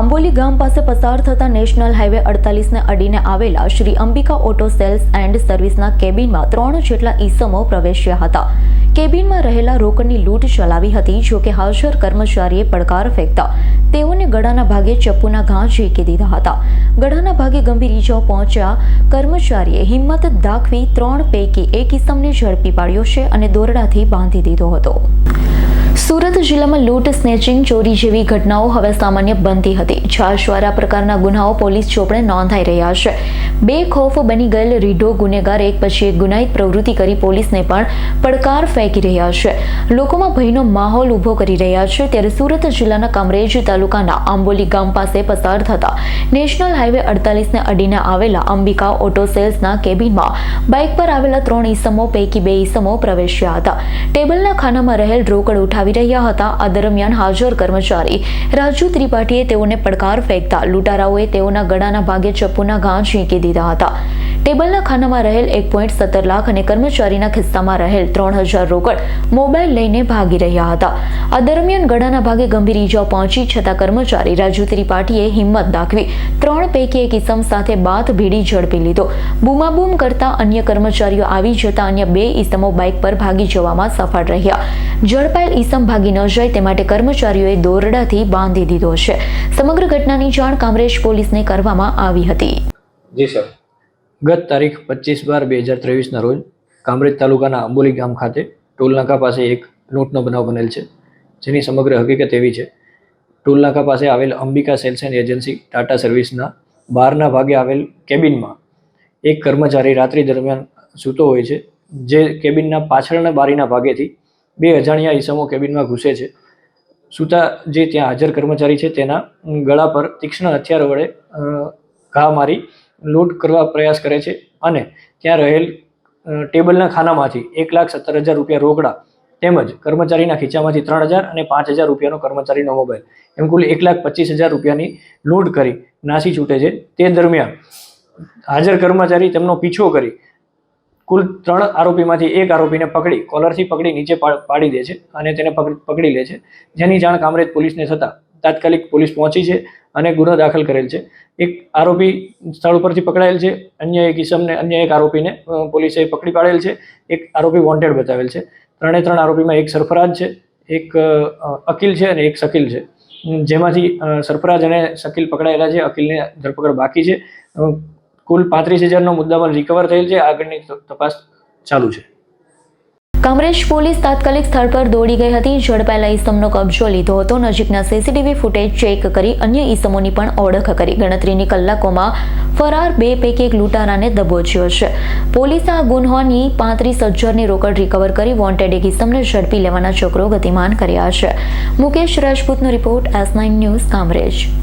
આંબોલી ગામ પાસે પસાર થતા નેશનલ હાઈવે અડતાલીસને અડીને આવેલા Shri Ambika auto sales and સર્વિસના કેબિનમાં ત્રણ જેટલા ઈસમો પ્રવેશ્યા હતા. કેબિનમાં રહેલા રોકડની લૂંટ ચલાવી હતી, જો કે હાજર કર્મચારીએ પડકાર ફેંકતા તેઓને ગળાના ભાગે ચપ્પુના ઘા ઝીકી દીધા હતા. ગળાના ભાગે ગંભીર ઈજાઓ પહોંચ્યા કર્મચારીએ હિંમત દાખવી ત્રણ પૈકી એક ઈસમને ઝડપી પાડ્યો છે અને દોરડાથી બાંધી દીધો હતો. સુરત જિલ્લામાં લૂંટ, સ્નેચિંગ, ચોરી જેવી ઘટનાઓ હવે સામાન્ય બનતી હતી. છાશવારા પ્રકારના ગુનાઓ પોલીસ ચોપડે નોંધાઈ રહ્યા છે. બે ખોફ બની ગયેલ રીઢો ગુનેગાર એક પછી એક ગુનાહિત પ્રવૃત્તિ કરી પોલીસને પણ પડકાર ફેંકી રહ્યા છે. લોકોમાં ભયનો માહોલ ઊભો કરી રહ્યા છે. ત્યારે સુરત જિલ્લાના કામરેજ તાલુકાના આંબોલી ગામ પાસે પસાર થતા નેશનલ હાઈવે અડતાલીસને અડીને આવેલા અંબિકા ઓટો સેલ્સના કેબિનમાં બાઇક પર આવેલા ત્રણ ઈસમો પૈકી બે ઈસમો પ્રવેશ્યા હતા. ટેબલના ખાનામાં રહેલ રોકડ ઉઠાવી રહ્યા હતા. આ દરમિયાન હાજર કર્મચારી રાજુ ત્રિપાઠીએ તેઓને પડકાર ફેંકતા, લૂંટારાઓએ તેઓના ગળાના ભાગે ચપ્પુના ઘા ઝીંકી દીધા હતા. ટેબલના ખાનામાં રહેલ એક પોઈન્ટ સત્તર લાખ અને કર્મચારીના ખિસ્સામાં રહેલ ત્રણ હજાર રોકડ મોબાઈલ લઈને ભાગી રહ્યા હતા. આ દરમિયાન ગળાના ભાગે ગંભીર ઈજાઓ પહોંચી છતાં કર્મચારી રાજુ ત્રિપાઠીએ હિંમત દાખવી. ત્રણ પૈકી એક ઈસમ સાથે બાથ ભીડી ઝડપી લીધો. બૂમાબૂમ કરતા અન્ય કર્મચારીઓ આવી જતા અન્ય બે ઈસમો બાઇક પર ભાગી જવામાં સફળ રહ્યા. ઝડપાયેલ ઈસમ ભાગી ન જાય તે માટે કર્મચારીઓએ દોરડાથી બાંધી દીધો છે. સમગ્ર ઘટનાની જાણ કામરેજ પોલીસને કરવામાં આવી હતી. જી, સર. ગત તારીખ પચીસ બાર બે હજાર ત્રેવીસના રોજ કામરેજ તાલુકાના આંબોલી ગામ ખાતે ટોલનાકા પાસે એક લૂંટનો બનાવ બનેલ છે. જેની સમગ્ર હકીકત એવી છે. ટોલનાકા પાસે આવેલ Ambika sales and agency Tata સર્વિસના બહારના ભાગે આવેલ કેબિનમાં એક કર્મચારી રાત્રિ દરમિયાન સૂતો હોય છે, જે કેબિનના પાછળના બારીના ભાગેથી બે અજાણ્યા ઈસમો કેબિનમાં ઘૂસે છે. સૂતા જે ત્યાં હાજર કર્મચારી છે, તેના ગળા પર તીક્ષ્ણ હથિયાર વડે ઘા મારી લૂંટ કરવા પ્રયાસ કરે છે અને ત્યાં રહેલ ટેબલના ખાનામાંથી એક લાખ સત્તર હજાર રૂપિયા રોકડા તેમજ કર્મચારીના ખીચામાંથી ત્રણ હજાર અને પાંચ હજાર રૂપિયાનો કર્મચારીનો મોબાઈલ એમ કુલ એક લાખ પચીસ હજાર રૂપિયાની લૂંટ કરી નાસી છૂટે છે. તે દરમિયાન હાજર કર્મચારી તેમનો પીછો કરી કુલ ત્રણ આરોપીમાંથી એક આરોપીને પકડી, કોલરથી પકડી નીચે પાડી દે છે અને તેને પકડી લે છે. જેની જાણ કામરેજ પોલીસને થતાં તાત્કાલિક પોલીસ પહોંચી છે અને ગુનો દાખલ કરેલ છે. એક આરોપી સ્થળ ઉપરથી પકડાયેલ છે. અન્ય એક ઇસમને અન્ય એક આરોપીને પોલીસે પકડી પાડેલ છે. એક આરોપી વોન્ટેડ બતાવેલ છે. ત્રણે ત્રણ આરોપીમાં એક સરફરાજ છે, એક અકીલ છે અને એક શકીલ છે. જેમાંથી સરફરાજ અને શકીલ પકડાયેલા છે. અકિલને ધરપકડ બાકી છે. કુલ પાંત્રીસ હજારનો મુદ્દામાલ રિકવર થયેલ છે. આગળની તપાસ ચાલુ છે. કામરેજ પોલીસ તાત્કાલિક સ્થળ પર દોડી ગઈ હતી. ઝડપાયેલા ઈસમનો કબજો લીધો હતો. નજીકના સીસીટીવી ફૂટેજ ચેક કરી અન્ય ઈસમોની પણ ઓળખ કરી. ગણતરીની કલાકોમાં ફરાર બે પૈકી એક લૂંટારાને દબોચ્યો છે. પોલીસે આ ગુન્હોની પાંત્રીસ હજારની રોકડ રિકવર કરી વોન્ટેડ એક ઈસમને ઝડપી લેવાના ચક્રો ગતિમાન કર્યા છે. Mukesh રાજપૂતનો report S nine news Kamrej.